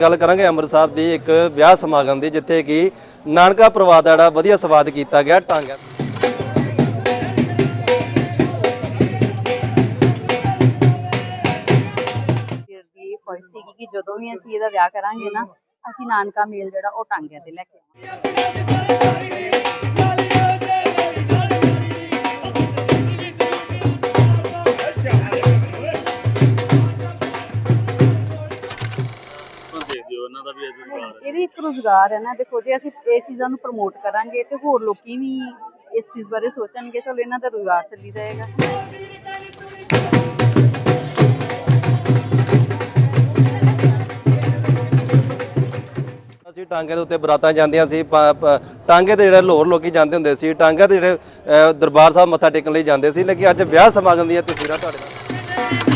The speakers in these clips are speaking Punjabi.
ਗੱਲ ਕਰਾਂਗੇ ਅੰਮ੍ਰਿਤਸਰ ਦੀ ਇੱਕ ਵਿਆਹ ਸਮਾਗਮ ਦੀ, ਜਿੱਥੇ ਕਿ ਨਾਨਕਾ ਪਰਿਵਾਰ ਦਾ ਜਿਹੜਾ ਵਧੀਆ ਸਵਾਦ ਕੀਤਾ ਗਿਆ ਟਾਂਗਾ। ਦੀ ਖੁਆਇਸ਼ ਸੀਗੀ ਕਿ ਜਦੋਂ ਵੀ ਅਸੀਂ ਇਹਦਾ ਵਿਆਹ ਕਰਾਂਗੇ ਨਾ, ਅਸੀਂ ਨਾਨਕਾ ਮੇਲ ਜਿਹੜਾ ਉਹ ਟਾਂਗਿਆਂ ਤੇ ਲੈ ਕੇ ਆਵਾਂਗੇ। ਇੱਕ ਰੁਜ਼ਗਾਰ ਹੈ ਨਾ ਦੇਖੋ ਜੇ ਅਸੀਂ ਇਹ ਚੀਜ਼ਾਂ ਨੂੰ ਪ੍ਰਮੋਟ ਕਰਾਂਗੇ ਤੇ ਹੋਰ ਲੋਕੀ ਵੀ ਇਸ ਚੀਜ਼ ਬਾਰੇ ਸੋਚਣਗੇ ਚਲੋ ਇਹਨਾਂ ਦਾ ਰੁਜ਼ਗਾਰ ਚੱਲੀ ਜਾਏਗਾ। ਅਸੀਂ ਟਾਂਗੇ ਦੇ ਉੱਤੇ ਬਰਾਤਾਂ ਜਾਂਦੀਆਂ ਸੀ ਪ- ਪ- ਟਾਂਗੇ ਤੇ ਜਿਹੜੇ ਲਾਹੌਰ ਲੋਕੀ ਜਾਂਦੇ ਹੁੰਦੇ ਸੀ ਟਾਂਗੇ ਤੇ ਜਿਹੜੇ ਅ, ਦਰਬਾਰ ਸਾਹਿਬ ਮੱਥਾ ਟੇਕਣ ਲਈ ਜਾਂਦੇ ਸੀ ਲੇਕਿਨ ਅੱਜ ਵਿਆਹ ਸਮਾਗਮ ਦੀਆਂ ਤਸਵੀਰਾਂ ਤੁਹਾਡੇ ਨਾਲ।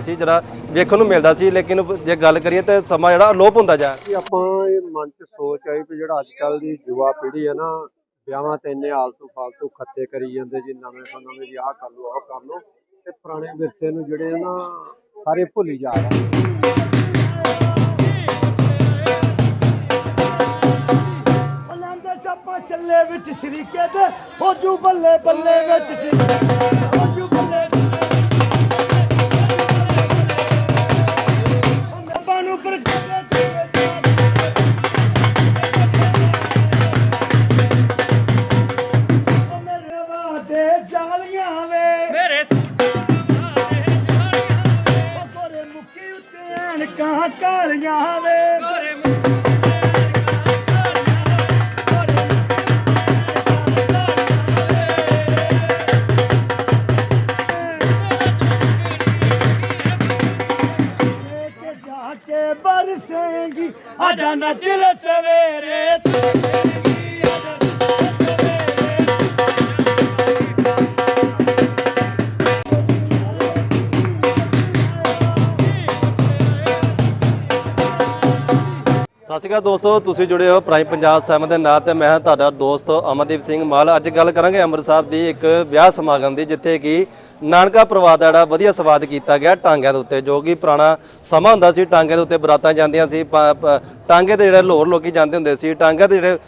ਹੁੰਦਾ ਸੀ ਜਿਹੜਾ ਵੇਖਣ ਨੂੰ ਮਿਲਦਾ ਸੀ ਲੇਕਿਨ ਜੇ ਗੱਲ ਕਰੀਏ ਤਾਂ ਸਮਾਂ ਜਿਹੜਾ ਅਲੋਪ ਹੁੰਦਾ ਜਾ ਰਿਹਾ। ਕਿ ਆਪਾਂ ਇਹ ਮਨ ਚ ਸੋਚ ਆਈ ਵੀ ਜਿਹੜਾ ਅੱਜ ਕੱਲ ਦੀ ਯੁਵਾ ਪੀੜ੍ਹੀ ਹੈ ਨਾ ਵਿਆਹਾਂ ਤੇ ਇੰਨੇ ਆਲਤੂ ਫਾਲਤੂ ਖੱਤੇ ਕਰੀ ਜਾਂਦੇ ਜੀ ਨਵੇਂ ਤੋਂ ਨਵੇਂ ਜੀ ਆਹ ਕਰ ਲਓ ਆਹ ਕਰ ਲਓ ਤੇ ਪੁਰਾਣੇ ਵਿਰਸੇ ਨੂੰ ਜਿਹੜੇ ਆ ਨਾ ਸਾਰੇ ਭੁੱਲੀ ਜਾ ਰਹੇ ਚੱਲੇ ਵਿੱਚ ਸ਼ਰੀਕੇ ਦੇ ਹੋਜੂ ਬੱਲੇ ਬੱਲੇ ਵਿੱਚ ਸ਼ਰੀਕੇ ਰੱਬਾਂ ਨੂੰ ਸ਼੍ਰੀ ਅਕਾਲ ਦੋਸਤੋ, ਤੁਸੀਂ ਜੁੜੇ ਹੋ ਪ੍ਰਾਈਮ ਪੰਜਾਬ ਸੈਮ ਦੇ ਨਾਲ ਤੇ ਮੈਂ ਤੁਹਾਡਾ ਦੋਸਤ ਅਮਨਦੀਪ ਸਿੰਘ ਮਾਲ। ਅੱਜ ਗੱਲ ਕਰਾਂਗੇ ਅੰਮ੍ਰਿਤਸਰ ਦੀ ਇੱਕ ਵਿਆਹ ਸਮਾਗਮ ਦੀ, ਜਿੱਥੇ ਕਿ ਨਾਨਕਾ ਪਰਿਵਾਰ ਦਾ ਜਿਹੜਾ ਵਧੀਆ ਸਵਾਦ ਕੀਤਾ ਗਿਆ ਟਾਂਗਿਆਂ ਦੇ ਉੱਤੇ, ਜੋ ਕਿ ਪੁਰਾਣਾ ਸਮਾਂ ਹੁੰਦਾ ਸੀ, ਟਾਂਗਿਆਂ ਦੇ ਉੱਤੇ ਬਰਾਤਾਂ ਜਾਂਦੀਆਂ ਸੀ, ਪ- ਟਾਂਗੇ ਤੇ ਜਿਹੜੇ ਲਾਹੌਰ ਲੋਕੀ ਜਾਂਦੇ ਹੁੰਦੇ ਸੀ ਟਾਂਗੇ ਤੇ ਜਿਹੜੇ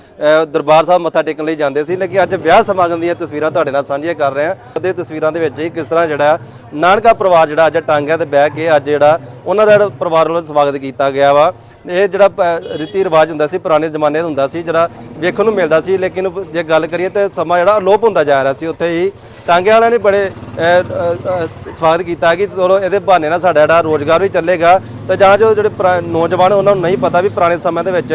ਦਰਬਾਰ ਸਾਹਿਬ ਮੱਥਾ ਟੇਕਣ ਲਈ ਜਾਂਦੇ ਸੀ, ਲੇਕਿਨ ਅੱਜ ਵਿਆਹ ਸਮਾਗਮ ਦੀਆਂ ਤਸਵੀਰਾਂ ਤੁਹਾਡੇ ਨਾਲ ਸਾਂਝੀਆਂ ਕਰ ਰਹੇ ਹਾਂ। ਉਹਦੇ ਤਸਵੀਰਾਂ ਦੇ ਵਿੱਚ ਹੀ ਕਿਸ ਤਰ੍ਹਾਂ ਜਿਹੜਾ ਨਾਨਕਾ ਪਰਿਵਾਰ ਜਿਹੜਾ ਅੱਜ ਟਾਂਗਿਆਂ ਤੇ ਬਹਿ ਕੇ ਅੱਜ ਜਿਹੜਾ ਉਹਨਾਂ ਦਾ ਪਰਿਵਾਰ ਵੱਲੋਂ ਸਵਾਗਤ ਕੀਤਾ ਗਿਆ ਵਾ। ਇਹ ਜਿਹੜਾ ਪ- ਰੀਤੀ ਰਿਵਾਜ ਹੁੰਦਾ ਸੀ, ਪੁਰਾਣੇ ਜ਼ਮਾਨੇ ਦਾ ਹੁੰਦਾ ਸੀ, ਜਿਹੜਾ ਵੇਖਣ ਨੂੰ ਮਿਲਦਾ ਸੀ, ਲੇਕਿਨ ਜੇ ਗੱਲ ਕਰੀਏ ਤਾਂ ਸਮਾਂ ਜਿਹੜਾ ਅਲੋਪ ਹੁੰਦਾ ਜਾ ਰਿਹਾ ਸੀ, ਉੱਥੇ ਹੀ ਟਾਂਗੇ ਵਾਲਿਆਂ ਨੇ ਬੜੇ ਸਵਾਗਤ ਕੀਤਾ ਕਿ ਚਲੋ ਇਹਦੇ ਬਹਾਨੇ ਨਾਲ ਸਾਡਾ ਜਿਹੜਾ ਰੋਜ਼ਗਾਰ ਵੀ ਚੱਲੇਗਾ। ਤੇ ਜਾਂ ਜੋ ਜਿਹੜੇ ਪੁਰਾ- ਨੌਜਵਾਨ ਉਹਨਾਂ ਨੂੰ ਨਹੀਂ ਪਤਾ ਵੀ ਪੁਰਾਣੇ ਸਮੇਂ ਦੇ ਵਿੱਚ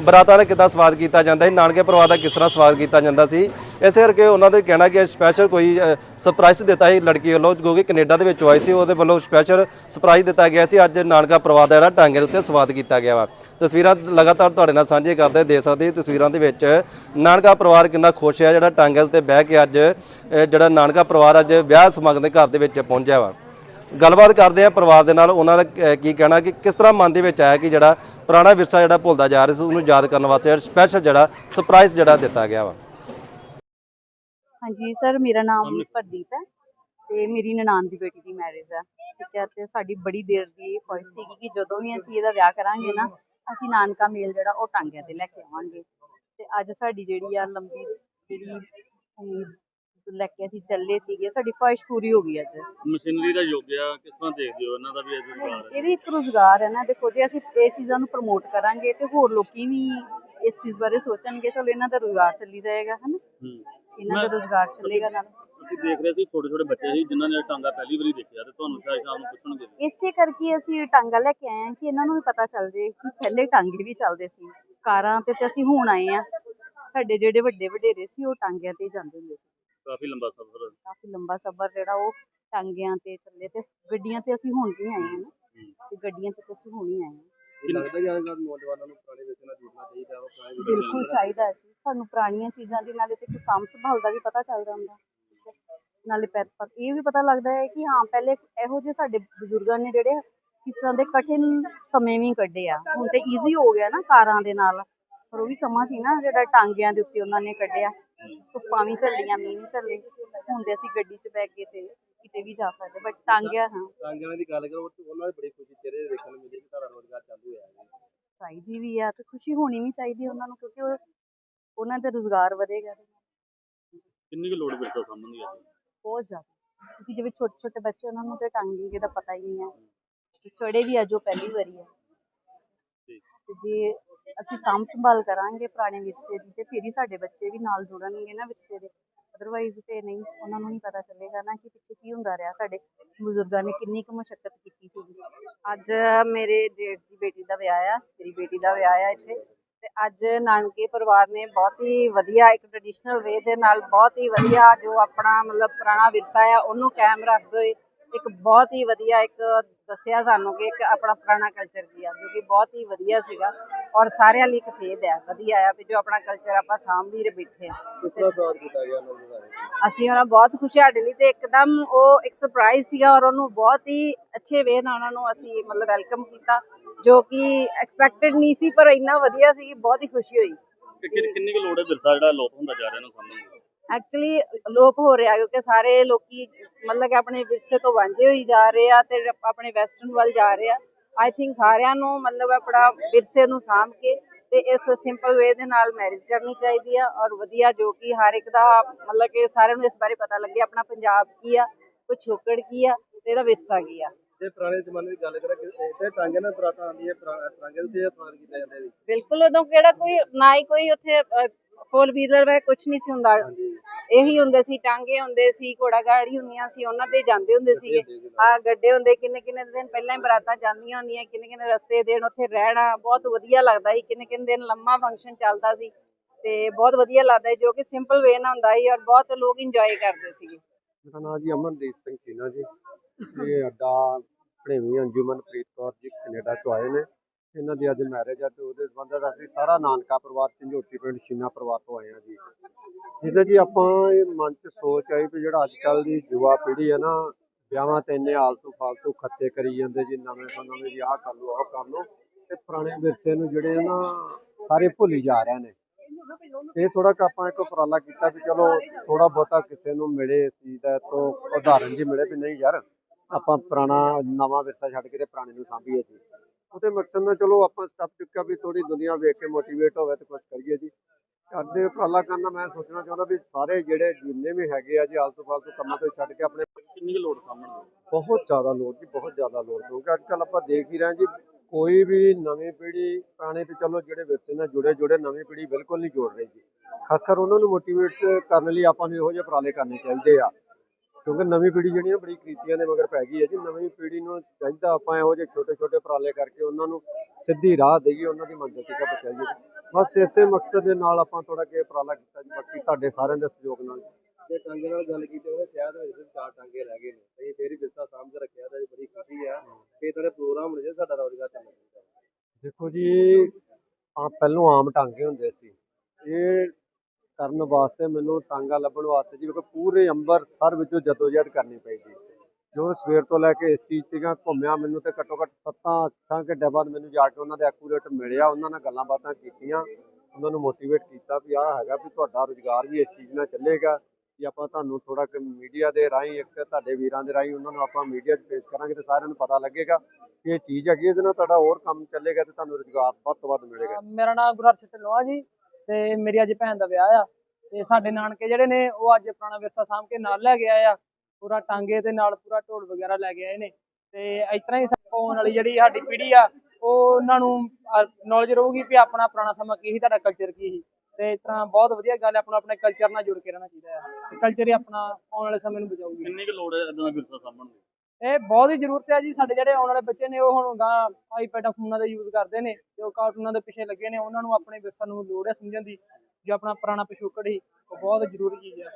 ਬਰਾਤਾਂ ਦਾ ਕਿੱਦਾਂ ਸਵਾਦ ਕੀਤਾ ਜਾਂਦਾ ਸੀ, ਨਾਨਕੇ ਪਰਿਵਾਰ ਦਾ ਕਿਸ ਤਰ੍ਹਾਂ ਸਵਾਦ ਕੀਤਾ ਜਾਂਦਾ ਸੀ। ਇਸੇ ਕਰਕੇ ਉਹਨਾਂ ਦੇ ਕਹਿਣਾ ਕਿ ਸਪੈਸ਼ਲ ਕੋਈ ਸਰਪ੍ਰਾਈਜ਼ ਦਿੱਤਾ ਸੀ ਲੜਕੀ ਵੱਲੋਂ, ਜੋ ਕਿ ਕੈਨੇਡਾ ਦੇ ਵਿੱਚ ਆਈ ਸੀ, ਉਹਦੇ ਵੱਲੋਂ ਸਪੈਸ਼ਲ ਸਰਪ੍ਰਾਈਜ਼ ਦਿੱਤਾ ਗਿਆ ਸੀ। ਅੱਜ ਨਾਨਕਾ ਪਰਿਵਾਰ ਦਾ ਜਿਹੜਾ ਟਾਂਗੇ ਦੇ ਉੱਤੇ ਸਵਾਗਤ ਕੀਤਾ ਗਿਆ ਵਾ। ਤਸਵੀਰਾਂ ਲਗਾਤਾਰ ਤੁਹਾਡੇ ਨਾਲ ਸਾਂਝੇ ਕਰਦੇ ਦੇ ਸਕਦੇ ਤਸਵੀਰਾਂ ਦੇ ਵਿੱਚ ਨਾਨਕਾ ਪਰਿਵਾਰ ਕਿੰਨਾ ਖੁਸ਼ ਹੈ, ਜਿਹੜਾ ਟਾਂਗਲ 'ਤੇ ਬਹਿ ਕੇ ਅੱਜ ਜਿਹੜਾ ਨਾਨਕਾ ਪਰਿਵਾਰ ਅੱਜ ਵਿਆਹ ਸਮਾਗਮ ਦੇ ਘਰ ਦੇ ਵਿੱਚ ਪਹੁੰਚਿਆ ਵਾ। ਗੱਲਬਾਤ ਕਰਦੇ ਆ ਪਰਿਵਾਰ ਦੇ ਨਾਲ, ਉਹਨਾਂ ਦਾ ਕੀ ਕਹਿਣਾ ਕਿ ਕਿਸ ਤਰ੍ਹਾਂ ਮਨ ਦੇ ਵਿੱਚ ਆਇਆ ਕਿ ਜਿਹੜਾ ਪੁਰਾਣਾ ਵਿਰਸਾ ਜਿਹੜਾ ਭੁੱਲਦਾ ਜਾ ਰਿਹਾ ਸੀ, ਉਹਨੂੰ ਯਾਦ ਕਰਨ ਵਾਸਤੇ ਸਪੈਸ਼ਲ ਜਿਹੜਾ ਸਰਪ੍ਰਾਈਜ਼ ਜਿਹੜਾ ਦਿੱਤਾ ਗਿਆ ਵਾ। ਹਾਂਜੀ ਸਰ, ਮੇਰਾ ਨਾਮ ਪ੍ਰਦੀਪ ਹੈ ਤੇ ਮੇਰੀ ਨਨਾਣ ਦੀ ਬੇਟੀ ਦੀ ਮੈਰਿਜ ਹੈ। ਠੀਕ ਹੈ, ਤੇ ਸਾਡੀ ਬੜੀ ਦੇਰ ਦੀ ਖੁਆਇਸ਼ ਸੀਗੀ ਕਿ ਜਦੋਂ ਵੀ ਅਸੀਂ ਇਹਦਾ ਵਿਆਹ ਕਰਾਂਗੇ ਨਾ, ਅਸੀਂ ਨਾਨਕਾ ਮੇਲ ਜਿਹੜਾ ਉਹ ਟਾਂਗਿਆਂ ਤੇ ਲੈ ਕੇ ਆਵਾਂਗੇ। ਤੇ ਅੱਜ ਸਾਡੀ ਜਿਹੜੀ ਆ ਲੰਬੀ ਜਿਹੜੀ ਉਮੀਦ ਲੈ ਕੇ ਅਸੀਂ ਚੱਲੇ ਸੀਗੇ ਸਾਡੀ ਖੁਆਇਸ਼ ਪੂਰੀ ਹੋ ਗਈ ਅੱਜ। ਮਸ਼ੀਨਰੀ ਦਾ ਯੁੱਗ ਆ ਕਿਸ ਤਰ੍ਹਾਂ ਦੇਖਦੇ ਹੋ ਇਹਨਾਂ ਦਾ ਵੀ ਰੁਜ਼ਗਾਰ ਹੈ? ਇਹ ਵੀ ਇੱਕ ਰੁਜ਼ਗਾਰ ਹੈ ਨਾ ਦੇਖੋ ਜੇ ਅਸੀਂ ਇਹ ਚੀਜ਼ਾਂ ਨੂੰ ਪ੍ਰਮੋਟ ਕਰਾਂਗੇ ਤੇ ਹੋਰ ਲੋਕੀ ਵੀ ਇਸ ਚੀਜ਼ ਬਾਰੇ ਸੋਚਣਗੇ ਚਲੋ ਇਹਨਾਂ ਦਾ ਰੁਜ਼ਗਾਰ ਚੱਲੀ ਜਾਏਗਾ ਹਨਾ? ਇਹਨਾਂ ਦਾ ਰੁਜ਼ਗਾਰ ਚੱਲੇਗਾ ਨਾਲ। ਅਸੀਂ ਦੇਖ ਰਹੇ ਸੀ ਛੋਟੇ ਛੋਟੇ ਬੱਚੇ ਸੀ ਜਿਨ੍ਹਾਂ ਨੇ ਟਾਂਗਾ ਪਹਿਲੀ ਵਾਰੀ ਦੇਖਿਆ ਤੇ ਤੁਹਾਨੂੰ ਸ਼ਾਇਦ ਸ਼ਾਮ ਨੂੰ ਪੁੱਛਣਗੇ ਇਸੇ ਕਰਕੇ ਅਸੀਂ ਟਾਂਗਾ ਲੈ ਕੇ ਆਏ ਹਾਂ ਕਿ ਇਹਨਾਂ ਨੂੰ ਵੀ ਪਤਾ ਚੱਲ ਜੇ ਕਿ ਪਹਿਲੇ ਟਾਂਗੇ ਵੀ ਚੱਲਦੇ ਸੀ ਕਾਰਾਂ ਤੇ ਤੇ ਅਸੀਂ ਹੁਣ ਆਏ ਆ ਸਾਡੇ ਜਿਹੜੇ ਵੱਡੇ ਵਡੇਰੇ ਸੀ ਉਹ ਟਾਂਗਿਆਂ ਤੇ ਜਾਂਦੇ ਹੁੰਦੇ ਸੀ। ਕਾਫੀ ਲੰਬਾ ਸਫ਼ਰ ਕਾਫੀ ਲੰਬਾ ਸਫ਼ਰ ਜਿਹੜਾ ਉਹ ਟਾਂਗਿਆਂ ਤੇ ਚੱਲੇ ਤੇ ਗੱਡੀਆਂ ਤੇ ਅਸੀਂ ਹੁਣ ਵੀ ਆਏ ਹਾਂ ਨਾ। ਤੇ ਗੱਡੀਆਂ ਤੇ ਤਾਂ ਅਸੀਂ ਹੁਣ ਹੀ ਆਏ ਹਾਂ। ਲੱਗਦਾ ਜ਼ਿਆਦਾ ਨੌਜਵਾਨਾਂ ਨੂੰ ਪੁਰਾਣੇ ਵਿਰਸੇ ਨਾਲ ਜੁੜਨਾ ਚਾਹੀਦਾ ਵਾ ਪੁਰਾਣੇ ਬਿਲਕੁਲ ਚਾਹੀਦਾ ਹੈ ਜੀ। ਸਾਨੂੰ ਪੁਰਾਣੀਆਂ ਚੀਜ਼ਾਂ ਦੇ ਨਾਲੇ ਤੇ ਕੋਈ ਸਾਂਭ ਸੰਭਾਲ ਦਾ ਵੀ ਪਤਾ ਚੱਲਦਾ ਹੁੰਦਾ। ਨਾਲੇ ਪ- ਪ- ਇਹ ਵੀ ਪਤਾ ਲੱਗਦਾ ਹੈ ਕਿ ਹਾਂ ਪਹਿਲੇ ਇਹੋ ਜਿਹੇ ਸਾਡੇ ਬਜ਼ੁਰਗਾਂ ਨੇ ਜਿਹੜੇ ਕਿਸ ਤਰ੍ਹਾਂ ਦੇ ਕਠਿਨ ਸਮੇਂ ਵੀ ਕੱਢੇ ਆ। ਹੁਣ ਤੇ ਈਜ਼ੀ ਹੋ ਗਿਆ ਨਾ ਕਾਰਾਂ ਦੇ ਨਾਲ। ਪਰ ਉਹ ਵੀ ਸਮਾਂ ਸੀ ਨਾ ਜਿਹੜਾ ਟਾਂਗਿਆਂ ਦੇ ਉੱਤੇ ਉਹਨਾਂ ਨੇ ਕੱਢਿਆ। ਧੁੱਪਾਂ ਵੀ ਝੱਲੀਆਂ ਮੀਂਹ ਵੀ ਝੱਲੇ ਹੁਣ ਤੇ ਅਸੀਂ ਗੱਡੀ 'ਚ ਬੈ ਕੇ ਤੇ ਕਿਤੇ ਵੀ ਜਾ ਸਕਦੇ ਬਟ ਟਾਂਗਿਆ ਹਾਂ। ਟਾਂਗਿਆਂ ਦੀ ਗੱਲ ਕਰੋ ਤੇ ਉਹਨਾਂ ਦੀ ਬੜੀ ਖੁਸ਼ੀ ਚਿਹਰੇ ਦੇਖਣ ਨੂੰ ਮਿਲੀ ਕਿ ਤੁਹਾਡਾ ਰੋਜ਼ਗਾਰ ਚਾਲੂ ਹੋਇਆ ਹੈ। ਚਾਹੀਦੀ ਵੀ ਆ ਤੇ ਖੁਸ਼ੀ ਹੋਣੀ ਵੀ ਚਾਹੀਦੀ ਉਹਨਾਂ ਨੂੰ ਕਿਉਂਕਿ ਉਹ ਉਹਨਾਂ ਦਾ ਰੁਜ਼ਗਾਰ ਵਧੇਗਾ। ਕਿੰਨੀ ਕੁ ਲੋੜ ਵਿਰਸਾ ਸੰਬੰਧੀ ਹੈ ਬਹੁਤ ਜ਼ਿਆਦਾ। ਕਿਉਂਕਿ ਜਿਵੇਂ ਛੋਟੇ ਛੋਟੇ ਬੱਚੇ ਉਹਨਾਂ ਨੂੰ ਤੇ ਟਾਂਗੇ ਦਾ ਪਤਾ ਹੀ ਨਹੀਂ ਹੈ। ਚੜੇ ਵੀ ਅੱਜ ਉਹ ਪਹਿਲੀ ਵਾਰੀ ਹੈ ਠੀਕ। ਤੇ ਜੇ ਅਸੀਂ ਸਾਂਭ ਸੰਭਾਲ ਕਰਾਂਗੇ ਪੁਰਾਣੇ ਵਿਰਸੇ ਦੀ ਤੇ ਫਿਰ ਹੀ ਸਾਡੇ ਬੱਚੇ ਵੀ ਨਾਲ ਜੁੜਨਗੇ ਨਾ ਵਿਰਸੇ ਦੇ। ਅਦਰਵਾਈਜ਼ ਤੇ ਨਹੀਂ, ਉਹਨਾਂ ਨੂੰ ਨਹੀਂ ਪਤਾ ਚੱਲੇਗਾ ਨਾ ਕਿ ਪਿੱਛੇ ਕੀ ਹੁੰਦਾ ਰਿਹਾ। ਸਾਡੇ ਬਜ਼ੁਰਗਾਂ ਨੇ ਕਿੰਨੀ ਕੁ ਮੁਸ਼ਕਲ ਕੀਤੀ ਸੀ। ਅੱਜ ਮੇਰੇ ਜੇਠ ਦੀ ਬੇਟੀ ਦਾ ਵਿਆਹ ਆ, ਮੇਰੀ ਬੇਟੀ ਦਾ ਵਿਆਹ ਆ ਇੱਥੇ ਤੇ ਅੱਜ ਨਾਨਕੇ ਪਰਿਵਾਰ ਨੇ ਬਹੁਤ ਹੀ ਵਧੀਆ ਇੱਕ ਟ੍ਰੈਡੀਸ਼ਨਲ ਵੇ ਦੇ ਨਾਲ ਬਹੁਤ ਹੀ ਵਧੀਆ ਜੋ ਆਪਣਾ ਮਤਲਬ ਪੁਰਾਣਾ ਵਿਰਸਾ ਆ, ਉਹਨੂੰ ਕਾਇਮ ਰੱਖਦੇ ਹੋਏ ਇੱਕ ਬਹੁਤ ਹੀ ਵਧੀਆ ਇੱਕ ਦੱਸਿਆ ਸਾਨੂੰ ਕਿ ਇੱਕ ਆਪਣਾ ਪੁਰਾਣਾ ਕਲਚਰ ਕੀ ਆ, ਜੋ ਕਿ ਬਹੁਤ ਹੀ ਵਧੀਆ ਸੀਗਾ। ਔਰ ਸਾਰਿਆਂ ਲਈ ਇੱਕ ਸੇਧ ਹੈ ਵਧੀਆ ਆ ਵੀ ਜੋ ਆਪਣਾ ਕਲਚਰ ਆਪਾਂ ਸਾਂਭ ਵੀ ਬੈਠੇ ਆ ਕੀਤਾ ਗਿਆ ਉਹਨਾਂ ਦਾ ਅਸੀਂ ਉਹਨਾਂ ਬਹੁਤ ਖੁਸ਼ੀ ਸਾਡੇ ਲਈ ਤੇ ਇੱਕਦਮ ਉਹ ਇੱਕ ਸਰਪ੍ਰਾਈਜ਼ ਸੀਗਾ ਔਰ ਉਹਨੂੰ ਬਹੁਤ ਹੀ ਅੱਛੇ ਵੇ ਨਾਲ ਉਹਨਾਂ ਨੂੰ ਅਸੀਂ ਮਤਲਬ ਵੈਲਕਮ ਕੀਤਾ ਜੋ ਕਿ ਐਕਸਪੈਕਟਡ ਨਹੀਂ ਸੀ ਪਰ ਇੰਨਾ ਵਧੀਆ ਸੀ ਬਹੁਤ ਹੀ ਖੁਸ਼ੀ ਹੋਈ। ਕਿੰਨੀ ਕੁ ਲੋੜ ਹੈ ਵਿਰਸਾ ਜਿਹੜਾ ਲੋਪ ਹੁੰਦਾ ਜਾ ਰਿਹਾ ਇਹਨੂੰ ਸੰਬੰਧੀ ਐਕਚੁਅਲੀ ਲੋਪ ਹੋ ਰਿਹਾ ਕਿਉਂਕਿ ਸਾਰੇ ਲੋਕੀ ਮਤਲਬ ਕਿ ਆਪਣੇ ਵਿਰਸੇ ਤੋਂ ਵਾਂਝੇ ਹੋਈ ਜਾ ਰਹੇ ਆ ਤੇ ਆਪਣੇ ਵੈਸਟਰਨ ਵੱਲ ਜਾ ਰਹੇ ਆ। ਆਈ ਥਿੰਕ ਸਾਰਿਆਂ ਨੂੰ ਮਤਲਬ ਆਪਣਾ ਵਿਰਸੇ ਨੂੰ ਸਾਂਭ ਕੇ ਤੇ ਇਸ ਸਿੰਪਲ ਵੇ ਦੇ ਨਾਲ ਮੈਰਿਜ ਕਰਨੀ ਚਾਹੀਦੀ ਆ ਔਰ ਵਧੀਆ ਜੋ ਕਿ ਹਰ ਇੱਕ ਦਾ ਮਤਲਬ ਕਿ ਸਾਰਿਆਂ ਨੂੰ ਇਸ ਬਾਰੇ ਪਤਾ ਲੱਗੇ ਆਪਣਾ ਪੰਜਾਬ ਕੀ ਆ ਪਿਛੋਕੜ ਕੀ ਆ ਤੇ ਇਹਦਾ ਵਿਰਸਾ ਕੀ ਆ। ਜੇ ਪੁਰਾਣੇ ਜ਼ਮਾਨੇ ਦੀ ਗੱਲ ਕਰਾਂ ਇੱਥੇ ਟਾਂਗੇ ਨਾਲ ਬਰਾਤਾਂ ਆਉਂਦੀਆਂ ਟਾਂਗੇ ਦੇ ਸਵਾਰ ਕੀਤਾ ਜਾਂਦਾ ਜੀ ਬਿਲਕੁਲ ਉਦੋਂ ਕਿਹੜਾ ਕੋਈ ਨਾ ਹੀ ਕੋਈ ਉੱਥੇ ਫੋਰ ਵੀਲਰ ਵੈ ਕੁਝ ਨਹੀਂ ਸੀ ਹੁੰਦਾ। ਇਹੀ ਹੁੰਦੇ ਸੀ ਟਾਂਗੇ ਹੁੰਦੇ ਸੀ ਘੋੜਾ ਗਾੜੀ ਹੁੰਦੀਆਂ ਸੀ ਉਹਨਾਂ ਤੇ ਜਾਂਦੇ ਹੁੰਦੇ ਸੀਗੇ। ਆ ਗੱਡੇ ਹੁੰਦੇ ਕਿੰਨੇ ਕਿੰਨੇ ਦਿਨ ਪਹਿਲਾਂ ਹੀ ਬਰਾਤਾਂ ਜਾਂਦੀਆਂ ਹੁੰਦੀਆਂ ਕਿੰਨੇ ਕਿੰਨੇ ਰਸਤੇ ਦੇਣ ਉੱਥੇ ਰਹਿਣਾ ਬਹੁਤ ਵਧੀਆ ਲੱਗਦਾ ਸੀ ਕਿੰਨੇ ਕਿੰਨੇ ਦਿਨ ਲੰਮਾ ਫੰਕਸ਼ਨ ਚੱਲਦਾ ਸੀ ਤੇ ਬਹੁਤ ਵਧੀਆ ਲੱਗਦਾ ਸੀ ਜੋ ਕਿ ਸਿੰਪਲ ਵੇ ਨਾਲ ਹੁੰਦਾ ਸੀ ਔਰ ਬਹੁਤ ਲੋਕ ਇੰਜੋਏ ਕਰਦੇ ਸੀਗੇ। ਮੇਰਾ ਨਾਮ ਜੀ ਅਮਨਦੀਪ ਸਿੰਘ ਚੀਨਾ ਜੀ। ਇਹ ਅੱਡਾ ਭਣੇਵੀਂ ਅੰਜੁਮਨ ਪ੍ਰੀਤ ਕੌਰ ਜੀ ਕੈਨੇਡਾ ਤੋਂ ਆਏ ਨੇ। ਇਹਨਾਂ ਦੀ ਅੱਜ ਮੈਰਿਜ ਆ ਤੇ ਉਹਦੇ ਸੰਬੰਧ ਅਸੀਂ ਸਾਰਾ ਨਾਨਕਾ ਪਰਿਵਾਰ, ਝੰਜੋਟੀ ਪਿੰਡ ਛੀਨਾ ਪਰਿਵਾਰ ਤੋਂ ਆਏ ਆ ਜੀ। ਜਿਹਦੇ ਜੀ ਆਪਾਂ ਇਹ ਮਨ 'ਚ ਸੋਚ ਆਈ ਵੀ ਜਿਹੜਾ ਅੱਜ ਕੱਲ ਦੀ ਯੁਵਾ ਪੀੜ੍ਹੀ ਹੈ ਨਾ, ਵਿਆਹਾਂ ਤੇ ਇੰਨੇ ਆਲਤੂ ਫਾਲਤੂ ਖਰਚੇ ਕਰੀ ਜਾਂਦੇ ਜੀ, ਨਵੇਂ ਤੋਂ ਨਵੇਂ ਆਹ ਕਰ ਲਓ, ਆਹ ਕਰ ਲਓ, ਤੇ ਪੁਰਾਣੇ ਵਿਰਸੇ ਨੂੰ ਜਿਹੜੇ ਨਾ, ਸਾਰੇ ਭੁੱਲੀ ਜਾ ਰਹੇ ਨੇ। ਇਹ ਥੋੜਾ ਆਪਾਂ ਇੱਕ ਉਪਰਾਲਾ ਕੀਤਾ ਵੀ ਚਲੋ ਥੋੜਾ ਬਹੁਤਾ ਕਿਸੇ ਨੂੰ ਮਿਲੇ, ਚੀਜ਼ ਦਾ ਤੋਂ ਉਦਾਹਰਣ ਜੀ ਮਿਲੇ ਵੀ ਨਹੀਂ ਯਾਰ, ਆਪਾਂ ਪੁਰਾਣਾ ਨਵਾਂ ਵਿਰਸਾ ਛੱਡ ਕੇ ਤੇ ਪੁਰਾਣੇ ਨੂੰ ਸਾਂਭੀਏ ਜੀ। ਉਹਦੇ ਮਕਸਦ ਨਾਲ ਚਲੋ ਆਪਾਂ ਸਟੈਪ ਚੁੱਕਿਆ ਵੀ ਥੋੜੀ ਦੁਨੀਆ ਵੇਖ ਕੇ ਮੋਟੀਵੇਟ ਹੋਵੇ ਤੇ ਕੁਝ ਕਰੀਏ ਜੀ। ਕਰਦੇ ਉਪਰਾਲਾ ਕਰਨਾ ਮੈਂ ਸੋਚਣਾ ਚਾਹੁੰਦਾ ਵੀ ਸਾਰੇ ਜਿਹੜੇ ਜਿੰਨੇ ਵੀ ਹੈਗੇ ਆ ਜੀ ਆਲਤੂ ਫਾਲਤੂ ਕੰਮਾਂ ਤੋਂ ਛੱਡ ਕੇ ਆਪਣੇ ਕਿੰਨੀ ਲੋੜ ਸਾਹਮਣੇ ਬਹੁਤ ਜ਼ਿਆਦਾ ਲੋੜ ਜੀ ਬਹੁਤ ਜ਼ਿਆਦਾ ਲੋੜ ਕਿਉਂਕਿ ਅੱਜ ਕੱਲ ਆਪਾਂ ਦੇਖ ਹੀ ਰਹੇ ਜੀ ਕੋਈ ਵੀ ਨਵੀਂ ਪੀੜ੍ਹੀ ਪੁਰਾਣੇ ਤੇ ਚਲੋ ਜਿਹੜੇ ਵਿਰਸੇ ਨਾਲ ਜੁੜੇ ਜੁੜੇ ਨਵੀਂ ਪੀੜ੍ਹੀ ਬਿਲਕੁਲ ਨਹੀਂ ਜੋੜ ਰਹੀ ਜੀ। ਖਾਸ ਕਰ ਉਹਨਾਂ ਨੂੰ ਮੋਟੀਵੇਟ ਕਰਨ ਲਈ ਆਪਾਂ ਨੂੰ ਇਹੋ ਜਿਹੇ ਉਪਰਾਲੇ ਕਰਨੇ ਚਾਹੀਦੇ ਆ। ਕਿਉਂਕਿ ਨਵੀਂ ਪੀੜ੍ਹੀ ਜਿਹੜੀ ਨਾ ਬੜੀ ਕ੍ਰੀਤੀਆਂ ਦੇ ਮਗਰ ਪੈ ਗਈ ਹੈ ਜੀ ਨਵੀਂ ਪੀੜ੍ਹੀ ਨੂੰ ਚਾਹੀਦਾ ਆਪਾਂ ਇਹੋ ਜਿਹੇ ਛੋਟੇ ਛੋਟੇ ਉਪਰਾਲੇ ਕਰਕੇ ਉਹਨਾਂ ਨੂੰ ਸਿੱਧੀ ਰਾਹ ਦੇਈਏ ਉਹਨਾਂ ਦੀ ਮੰਜ਼ਿਲ ਤੱਕ ਪਹੁੰਚਾਈਏ ਬਸ ਇਸੇ ਮਕਸਦ ਦੇ ਨਾਲ ਆਪਾਂ ਥੋੜਾ ਜਿਹਾ ਉਪਰਾਲਾ ਕੀਤਾ ਜੀ ਬਾਕੀ ਤੁਹਾਡੇ ਸਾਰਿਆਂ ਦੇ ਸਹਿਯੋਗ ਨਾਲ। ਜੇ ਟਾਂਗੇ ਨਾਲ ਗੱਲ ਕੀਤੀ ਹੋਵੇ ਸ਼ਾਇਦ ਵਿੱਚ ਸਿਰਫ ਚਾਰ ਟਾਂਗੇ ਰਹਿ ਗਏ ਨੇ। ਅਸੀਂ ਫੇਰ ਹੀ ਸਾਂਭ ਕੇ ਰੱਖਿਆ ਤਾਂ ਬੜੀ ਖੁਸ਼ੀ ਆ ਇਸ ਤਰ੍ਹਾਂ ਪ੍ਰੋਗਰਾਮ ਹੋਣੇ ਸਾਡਾ ਰੋਜ਼ਗਾਰ ਚੱਲਣਾ ਦੇਖੋ ਜੀ ਆ ਪਹਿਲੋਂ ਆਮ ਟਾਂਗੇ ਹੁੰਦੇ ਸੀ। ਇਹ ਕਰਨ ਵਾਸਤੇ ਮੈਨੂੰ ਟਾਂਗਾ ਲੱਭਣ ਵਾਸਤੇ ਜੀ ਵੇਖੋ ਪੂਰੇ ਅੰਮ੍ਰਿਤਸਰ ਵਿੱਚੋਂ ਜਦੋਜਹਿਦ ਕਰਨੀ ਪਈ ਜੀ ਜੋ ਸਵੇਰ ਤੋਂ ਲੈ ਕੇ ਇਸ ਚੀਜ਼ 'ਤੇ ਘੁੰਮਿਆ, ਮੈਨੂੰ ਤੇ ਘੱਟੋ ਘੱਟ 7-8 ਘੰਟਿਆਂ ਬਾਅਦ ਮੈਨੂੰ ਜਾ ਕੇ ਉਹਨਾਂ ਦੇ ਐਕੂਰੇਟ ਮਿਲਿਆ, ਉਹਨਾਂ ਨਾਲ ਗੱਲਾਂ ਬਾਤਾਂ ਕੀਤੀਆਂ, ਉਹਨਾਂ ਨੂੰ ਮੋਟੀਵੇਟ ਕੀਤਾ ਵੀ ਆਹ ਹੈਗਾ ਵੀ ਤੁਹਾਡਾ ਰੁਜ਼ਗਾਰ ਵੀ ਇਸ ਚੀਜ਼ ਨਾਲ ਚੱਲੇਗਾ ਕਿ ਆਪਾਂ ਤੁਹਾਨੂੰ ਥੋੜਾ ਕਿ ਮੀਡੀਆ ਦੇ ਰਾਹੀਂ ਇੱਕ ਤੁਹਾਡੇ ਵੀਰਾਂ ਦੇ ਰਾਹੀਂ ਉਹਨਾਂ ਨੂੰ ਆਪਾਂ ਮੀਡੀਆ 'ਚ ਪੇਸ਼ ਕਰਾਂਗੇ ਤੇ ਸਾਰਿਆਂ ਨੂੰ ਪਤਾ ਲੱਗੇਗਾ ਕਿ ਇਹ ਚੀਜ਼ ਹੈਗੀ, ਇਹਦੇ ਨਾਲ ਤੁਹਾਡਾ ਹੋਰ ਕੰਮ ਚੱਲੇਗਾ ਤੇ ਤੁਹਾਨੂੰ ਰੁਜ਼ਗਾਰ ਵੱਧ ਤੋਂ ਵੱਧ ਮਿਲੇਗਾ। ਮੇਰਾ ਨਾਮ ਗੁਰਹਰਸ਼ ਢਿੱਲੋਂ ਆ ਜੀ ਤੇ ਮੇਰੀ ਅੱਜ ਭੈਣ ਦਾ ਵਿਆਹ ਆ ਤੇ ਸਾਡੇ ਨਾਨਕੇ ਜਿਹੜੇ ਨੇ ਉਹ ਅੱਜ ਪੁਰਾਣਾ ਵਿਰਸਾ ਸਾਂਭ ਕੇ ਨਾਲ ਲੈ ਕੇ ਆਏ ਆ, ਪੂਰਾ ਟਾਂਗੇ ਤੇ ਨਾਲ ਪੂਰਾ ਢੋਲ ਵਗੈਰਾ ਲੈ ਕੇ ਆਏ ਨੇ ਤੇ ਇਸ ਤਰ੍ਹਾਂ ਹੀ ਆਉਣ ਵਾਲੀ ਜਿਹੜੀ ਸਾਡੀ ਪੀੜ੍ਹੀ ਆ, ਉਹ ਉਹਨਾਂ ਨੂੰ ਨੌਲੇਜ ਰਹੂਗੀ ਵੀ ਆਪਣਾ ਪੁਰਾਣਾ ਸਮਾਂ ਕੀ ਸੀ, ਤੁਹਾਡਾ ਕਲਚਰ ਕੀ ਸੀ ਤੇ ਇਸ ਤਰ੍ਹਾਂ ਬਹੁਤ ਵਧੀਆ ਗੱਲ ਹੈ ਆਪਣਾ ਆਪਣੇ ਕਲਚਰ ਨਾਲ ਜੁੜ ਕੇ ਰਹਿਣਾ ਚਾਹੀਦਾ ਹੈ ਕਲਚਰ ਹੀ ਆਪਣਾ ਆਉਣ ਵਾਲੇ ਸਮੇਂ ਨੂੰ ਬਚਾਊਗੀ। ਕਿੰਨੀ ਕੁ ਲੋੜ ਹੈ ਇਦਾਂ ਦਾ ਵਿਰਸਾ ਸਾਂਭਣ ਦੀ? ਇਹ ਬਹੁਤ ਹੀ ਜ਼ਰੂਰਤ ਹੈ ਜੀ, ਸਾਡੇ ਜਿਹੜੇ ਆਉਣ ਵਾਲੇ ਬੱਚੇ ਨੇ, ਉਹ ਹੁਣ ਗਾਂ ਆਈਪੈਡਾਂ ਫੋਨਾਂ ਦਾ ਯੂਜ਼ ਕਰਦੇ ਨੇ ਤੇ ਉਹ ਕਾਰਟੂਨਾਂ ਦੇ ਪਿੱਛੇ ਲੱਗੇ ਨੇ, ਉਹਨਾਂ ਨੂੰ ਆਪਣੇ ਵਿਰਸਾ ਨੂੰ ਲੋੜ ਹੈ ਸਮਝਣ ਦੀ, ਜੋ ਆਪਣਾ ਪੁਰਾਣਾ ਪਿਛੋਕੜ ਸੀ, ਉਹ ਬਹੁਤ ਜ਼ਰੂਰੀ ਚੀਜ਼ ਹੈ।